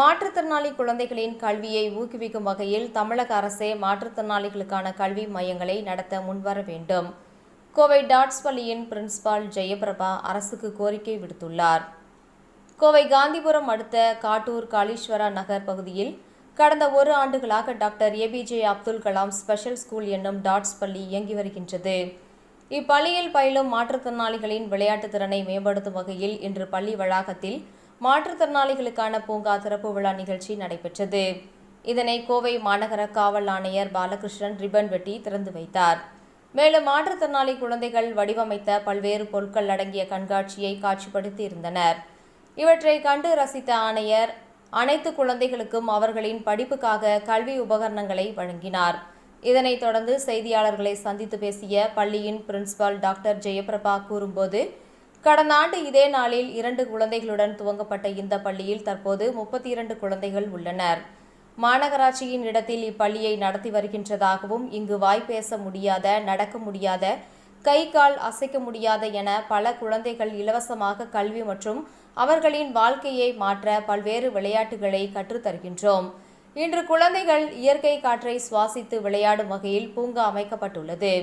மாற்றுத்திறனாளி குழந்தைகளின் கல்வியை ஊக்குவிக்கும் வகையில் தமிழக அரசே மாற்றுத்திறனாளிகளுக்கான கல்வி மையங்களை நடத்த முன்வர வேண்டும். கோவை டாட்ஸ் பள்ளியின் பிரின்சிபால் ஜெயபிரபா அரசுக்கு கோரிக்கை விடுத்துள்ளார். கோவை காந்திபுரம் அடுத்த காட்டூர் காளீஸ்வரா நகர் பகுதியில் கடந்த ஒரு ஆண்டுகளாக doctor APJ Abdul Kalam special school என்னும் டாட்ஸ் பள்ளி இயங்கி வருகின்றது. இப்பள்ளியில் பயிலும் மாற்றுத்திறனாளிகளின் விளையாட்டு திறனை மேம்படுத்தும் வகையில் இன்று பள்ளி வளாகத்தில் மாற்றுத்திறனாளிகளுக்கான பூங்கா திறப்பு விழா நிகழ்ச்சி நடைபெற்றது. இதனை கோவை மாநகர காவல் ஆணையர் பாலகிருஷ்ணன் ரிப்பன் வெட்டி திறந்து வைத்தார். மேலும் மாற்றுத்திறனாளி குழந்தைகள் வடிவமைத்த பல்வேறு பொருட்கள் அடங்கிய கண்காட்சியை காட்சிப்படுத்தி இருந்தனர். இவற்றை கண்டு ரசித்த ஆணையர் அனைத்து குழந்தைகளுக்கும் அவர்களின் படிப்புக்காக கல்வி உபகரணங்களை வழங்கினார். இதனைத் தொடர்ந்து செய்தியாளர்களை சந்தித்து பேசிய பள்ளியின் பிரின்சிபால் டாக்டர் ஜெயபிரபா கூறும்போது கடந்த ஆண்டு இதே நாளில் இரண்டு குழந்தைகளுடன் துவங்கப்பட்ட இந்த பள்ளியில் தற்போது முப்பத்தி இரண்டு குழந்தைகள் உள்ளனர். மாநகராட்சியின் இடத்தில் இப்பள்ளியை நடத்தி வருகின்றதாகவும் இங்கு வாய் பேச முடியாத நடக்க முடியாத கை கால் அசைக்க முடியாத என பல குழந்தைகள் இலவசமாக கல்வி மற்றும் அவர்களின் வாழ்க்கையை மாற்ற பல்வேறு விளையாட்டுகளை கற்றுத்தருகின்றோம் இன்று குழந்தைகள் இயற்கை காற்றை சுவாசித்து விளையாடும் வகையில் பூங்கா அமைக்கப்பட்டுள்ளது.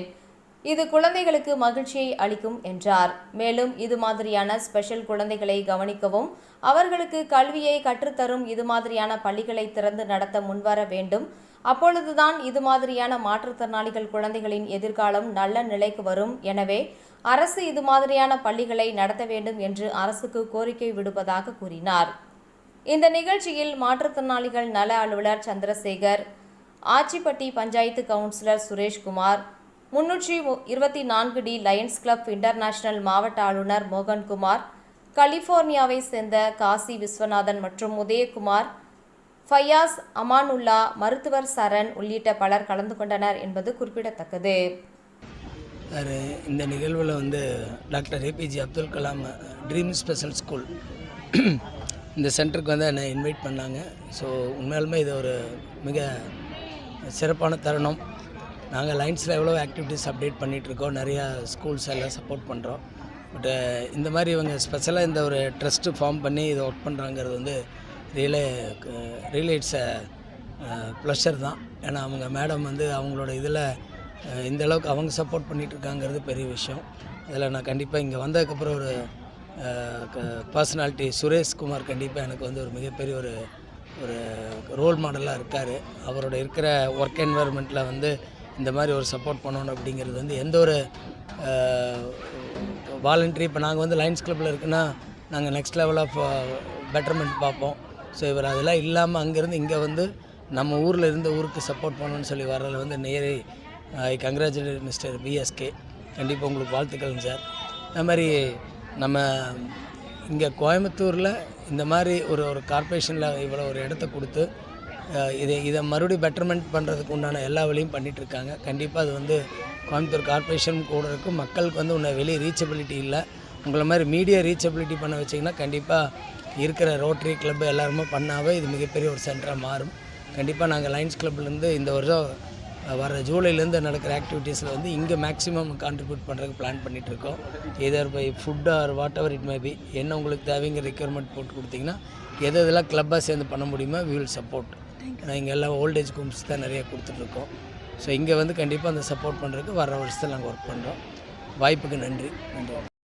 இது குழந்தைகளுக்கு மகிழ்ச்சியை அளிக்கும் என்றார். மேலும் இது மாதிரியான ஸ்பெஷல் குழந்தைகளை கவனிக்கவும் அவர்களுக்கு கல்வியை கற்றுத்தரும் இது மாதிரியான பள்ளிகளை திறந்து நடத்த முன்வர வேண்டும். அப்பொழுதுதான் இது மாதிரியான மாற்றுத்திறனாளிகள் குழந்தைகளின் எதிர்காலம் நல்ல நிலைக்கு வரும். எனவே அரசு இது மாதிரியான பள்ளிகளை நடத்த வேண்டும் என்று அரசுக்கு கோரிக்கை விடுப்பதாக கூறினார். இந்த நிகழ்ச்சியில் மாற்றுத்திறனாளிகள் நல அலுவலர் சந்திரசேகர் ஆச்சிப்பட்டி பஞ்சாயத்து கவுன்சிலர் சுரேஷ்குமார் முன்னூற்றி இருபத்தி நான்கு டி லயன்ஸ் கிளப் இன்டர்நேஷனல் மாவட்ட ஆளுநர் மோகன்குமார் கலிபோர்னியாவை சேர்ந்த காசி விஸ்வநாதன் மற்றும் உதயகுமார் ஃபையாஸ் அமானுல்லா மருத்துவர் சரண் உள்ளிட்ட பலர் கலந்து கொண்டனர் என்பது குறிப்பிடத்தக்கது. சார் இந்த நிகழ்வில் வந்து doctor APJ Abdul Kalam dream special school இந்த சென்டருக்கு வந்து என்னை இன்வைட் பண்ணாங்க. ஸோ உண்மையாலுமே இது ஒரு மிக சிறப்பான தருணம். நாங்கள் லைன்ஸில் எவ்வளோ ஆக்டிவிட்டீஸ் அப்டேட் பண்ணிகிட்ருக்கோம் நிறையா ஸ்கூல்ஸ் எல்லாம் சப்போர்ட் பண்ணுறோம் பட்டு இந்த மாதிரி இவங்க ஸ்பெஷலாக இந்த ஒரு ட்ரஸ்ட்டு ஃபார்ம் பண்ணி இதை ஒர்க் பண்ணுறாங்கிறது வந்து ரியலே ரியலே இட்ஸ் ப்ளஷர் தான். ஏன்னா அவங்க மேடம் வந்து அவங்களோட இதில் இந்த அளவுக்கு அவங்க சப்போர்ட் பண்ணிகிட்ருக்காங்கிறது பெரிய விஷயம். அதில் நான் கண்டிப்பாக இங்கே வந்ததுக்கப்புறம் ஒரு பர்சனாலிட்டி சுரேஷ்குமார் கண்டிப்பாக எனக்கு வந்து ஒரு மிகப்பெரிய ஒரு ஒரு ரோல் மாடலாக இருக்கார். அவரோட இருக்கிற ஒர்க் என்வரன்மெண்ட்டில் வந்து இந்த மாதிரி ஒரு சப்போர்ட் பண்ணணும் அப்படிங்கிறது வந்து எந்த ஒரு வாலண்டரி இப்போ நாங்கள் வந்து லைன்ஸ் கிளப்பில் இருக்குன்னா நாங்கள் நெக்ஸ்ட் லெவல் ஆஃப் பெட்டர்மெண்ட் பார்ப்போம். ஸோ இவர் அதெல்லாம் இல்லாமல் அங்கேருந்து இங்கே வந்து நம்ம ஊரில் இருந்த ஊருக்கு சப்போர்ட் பண்ணணும்னு சொல்லி வர்றதில் வந்து நேரே ஐ கங்க்ராச்சுலேட் மிஸ்டர் பிஎஸ்கே கண்டிப்பாக உங்களுக்கு வாழ்த்துக்கள் சார். அது மாதிரி நம்ம இங்கே கோயம்புத்தூரில் இந்த மாதிரி ஒரு ஒரு கார்ப்பரேஷனில் இவ்வளோ ஒரு இடத்த கொடுத்து இதை இதை மறுபடியும் பெட்டர்மெண்ட் பண்ணுறதுக்கு உண்டான எல்லா வழியும் பண்ணிகிட்ருக்காங்க கண்டிப்பாக அது வந்து கோயம்புத்தூர் கார்ப்பரேஷன் கூட இருக்கும் மக்களுக்கு வந்து உன்னை வெளியே ரீச்சபிலிட்டி இல்லை. உங்களை மாதிரி மீடியா ரீச்சபிலிட்டி பண்ண வச்சிங்கன்னா கண்டிப்பாக இருக்கிற ரோட்டரி கிளப்பு எல்லாருமே பண்ணாவே இது மிகப்பெரிய ஒரு சென்டராக மாறும். கண்டிப்பாக நாங்கள் லைன்ஸ் கிளப்லேருந்து இந்த வருஷம் வர ஜூலைலேருந்து நடக்கிற ஆக்டிவிட்டீஸில் வந்து இங்கே மேக்ஸிமம் கான்ட்ரிபியூட் பண்ணுறதுக்கு பிளான் பண்ணிகிட்ருக்கோம் either by food or whatever it may be என்ன உங்களுக்கு தேவைங்கிற ரெக்யர்மெண்ட் போட்டு கொடுத்தீங்கன்னா எது இதெல்லாம் கிளப்பாக சேர்ந்து பண்ண முடியுமோ வி வில் சப்போர்ட் ஏன்னா இங்கே எல்லாம் ஓல்டேஜ் ஹோம்ஸ் தான் நிறைய கொடுத்துட்ருக்கோம். ஸோ இங்கே வந்து கண்டிப்பாக அந்த சப்போர்ட் பண்ணுறதுக்கு வர வருஷத்தில் நாங்கள் ஒர்க் பண்ணுறோம் வாய்ப்புக்கு நன்றி. நன்றி.